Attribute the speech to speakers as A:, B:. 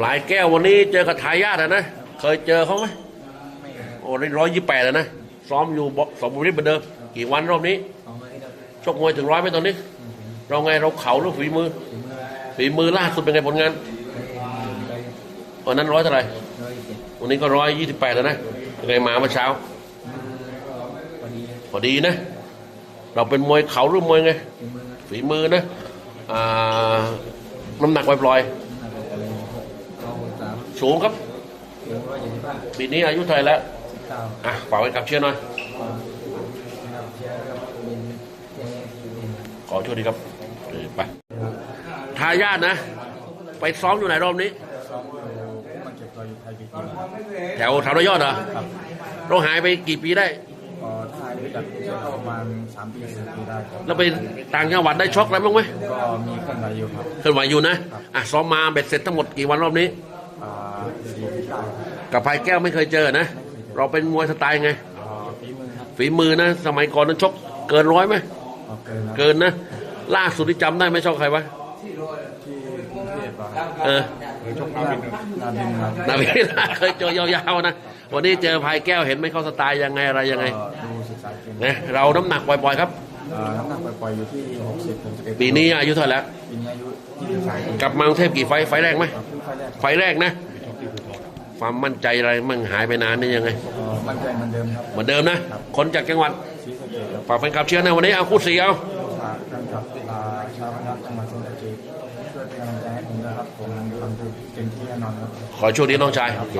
A: หลายแก้ววันนี้เจอกับทายาทนะ เคยเจอเขาไหม
B: ไม่
A: โอ้ร้อยยี่แปดแล้วนะ ซ้อมอยู่บ่สมบูรณ์เหมือนเดิม กี่วันรอบนี้
B: สองร้อยครับ
A: ชกมวยถึงร้อยไหมตอนนี้ เราไงเราเข่าหรือฝีมือ ฝีมือล่าสุดเป็นไงผลงานวันนั้นร้อยเท่าไหร่
B: ร้อยเจ็ด
A: วันนี้ก็ร้อยยี่สิบแปดแล้วนะเป็นไงมาเมื่อเช้า
B: พอดี
A: นะ เราเป็นมวยเข่าหรือมวยไง ฝีมือนะอ่าน้ำหนักปล่อย
B: น้ปลยหกเอา สาม
A: ๆสูงครับ
B: ถึงร้อยเจ็ดสิบห้า
A: ปีนี้อายุเท่าไหร่แล้ว
B: สิบเก้า
A: อะฝากไว้กับเชียร์หน่อย
B: นะครับเชียร์ครับเป็นเชียร์เป็น
A: ขอโชคดีครับเออไปทายาทนะ ไปซ้อมอยู่ไหนรอบนี้
B: ซ้อมอยู่มันเก็บตัวอยู่ไทยบิ๊กยิม
A: แถวแถวระยอดเหรอ
B: ครับ
A: เราหายไปกี่ปีได้
B: ก็ถ่ายด้วยกันเชื่อก็ประมาณสามปีสี่ปีได้ครับ
A: เราไปต่างจังหวัดได้ช็อกอะไรบ้างไหม
B: ก็มีเคลื่อนไหวอยู่ครับ
A: เคลื่อนไหวอยู่นะอะซ้อมมาเบ็ดเสร็จทั้งหมดกี่วันรอบนี้ กับภายแก้วไม่เคยเจอนะ เราเป็นมวยสไตล์ไง
B: อ่าฝีมือครับ
A: ฝีมือนะ สมัยก่อนนั้นชกเกินร้อยไหม
B: ก็เกินครับ
A: เกินนะ ล่าสุดที่จำได้ไหมชกใครวะ
B: ที่กรุงเทพอะครับ
A: เออ
B: เคยชกนาบินนาบินครับ
A: นาวินาเคยเจอยาวๆนะ วันนี้เจอภายแก้วเห็นไหมเขาสไตล์ยังไงอะไรยังไง
B: ก็ดูศึกษาเกม
A: นะเราน้ำหนักปล่อยๆครับ
B: อ่าน้ำหนักปล่อยๆอยู่ที่หกสิบถึงสิบเอ็ด
A: ปีนี้อายุเท่าไหร่แล้ว
B: ปีนี้อายุยี่สิบสามปี
A: กลับมากรุงเทพกี่ไฟท์ไฟท์แรกไหม
B: ครับเพิ่งไฟแรก
A: ไฟท์แรกนะ ความมั่นใจอะไรมั่งหายไปนานนี่ยังไง
B: ก็มั่นใจเหมือนเดิมครับ
A: เหมือนเดิมนะ คนจากจังหวัด
B: ศรีสะเกษครับ
A: ฝากแฟนคลับเชียร์นะวันนี้เอาคู่สีเอา
B: ฝากกันกับอ่าชาวคณะจังหวัดศรีสะเกษช่วยเป็นกำลังใจให้ผมนะครับผมทำเต็มที่แน่นอนครับ
A: ขอโชคดีน้องชายโอเค